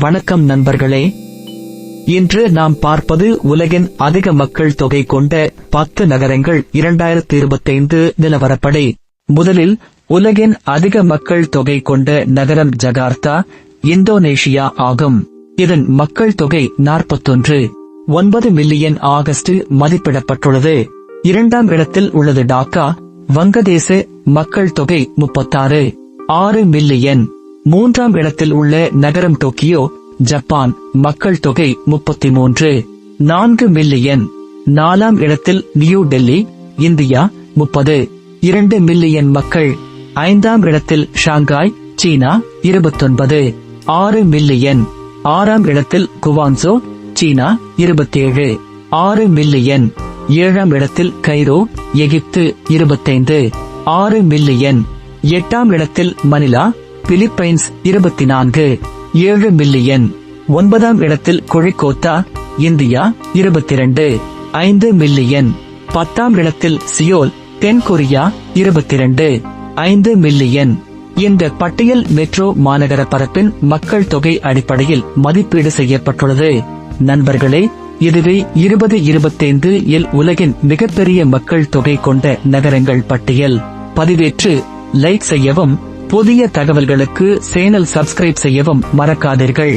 வணக்கம் நண்பர்களே. இன்று நாம் பார்ப்பது உலகின் அதிக மக்கள் தொகை கொண்ட பத்து நகரங்கள் இரண்டாயிரத்தி இருபத்தைந்து நிலவரப்படி. முதலில் உலகின் அதிக மக்கள் தொகை கொண்ட நகரம் ஜகார்த்தா இந்தோனேஷியா ஆகும். இதன் மக்கள் தொகை நாற்பத்தொன்று. ஒன்பது மில்லியன் ஆகஸ்ட் மதிப்பிடப்பட்டுள்ளது. இரண்டாம் இடத்தில் உள்ளது டாக்கா வங்கதேச மக்கள் தொகை முப்பத்தாறு. ஆறு மில்லியன். மூன்றாம் இடத்தில் உள்ள நகரம் டோக்கியோ ஜப்பான். மக்கள் தொகை முப்பத்தி மூன்று நான்கு மில்லியன். நாலாம் இடத்தில் நியூ டெல்லி இந்தியா முப்பது. இரண்டு மில்லியன் மக்கள். ஐந்தாம் இடத்தில் ஷாங்காய் சீனா இருபத்தொன்பது. ஆறு மில்லியன். ஆறாம் இடத்தில் குவான்சோ சீனா இருபத்தேழு. ஆறு மில்லியன். ஏழாம் இடத்தில் கைரோ எகிப்து இருபத்தைந்து. ஆறு மில்லியன். எட்டாம் இடத்தில் மணிலா பிலிப்பைன்ஸ் இருபத்தி நான்கு ஏழு மில்லியன். ஒன்பதாம் இடத்தில் கொழிக்கோத்தா இந்தியா இருபத்தி இரண்டு ஐந்து மில்லியன். பத்தாம் இடத்தில் சியோல் தென்கொரியா இருபத்தி இரண்டு ஐந்து மில்லியன். இந்த பட்டியல் மெட்ரோ மாநகர பரப்பின் மக்கள் தொகை அடிப்படையில் மதிப்பீடு செய்யப்பட்டுள்ளது. நண்பர்களே இதுவே இருபது இருபத்தைந்து இல் உலகின் மிகப்பெரிய மக்கள் தொகை கொண்ட நகரங்கள் பட்டியல். பதிவேற்று லைக் செய்யவும் புதிய தகவல்களுக்கு சேனல் சப்ஸ்கிரைப் செய்யவும் மறக்காதீர்கள்.